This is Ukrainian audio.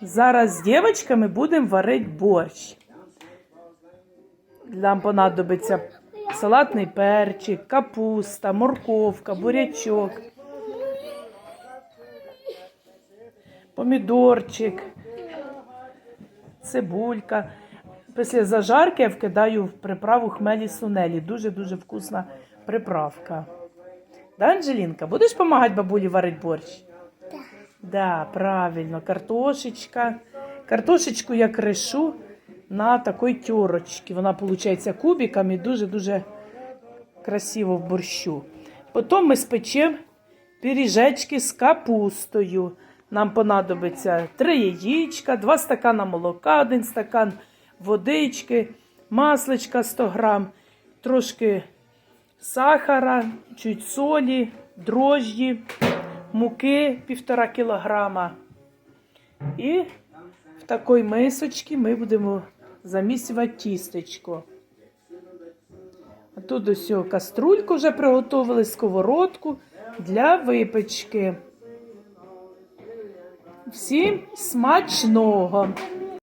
Зараз з дівчатками будемо варити борщ. Нам понадобиться салатний перчик, капуста, морковка, бурячок, помідорчик, цибулька. Після зажарки я вкидаю в приправу хмелі сунелі. Дуже-дуже вкусна приправка. Да, Анжелінка, будеш допомагати бабулі варити борщ? Да, правильно, картошечка. Картошечку я кришу на такій тьорочці. Вона виходить кубиками дуже-дуже красиво в борщу. Потім ми спечемо пиріжечки з капустою. Нам понадобиться три яєчка, два стакана молока, один стакан водички, масличка 100 грам, трошки сахара, чуть солі, дрожжі, муки півтора кілограма. І в такій мисочці ми будемо замісювати тістечко. Тут ось каструльку вже приготували, сковородку для випечки. Всім смачного!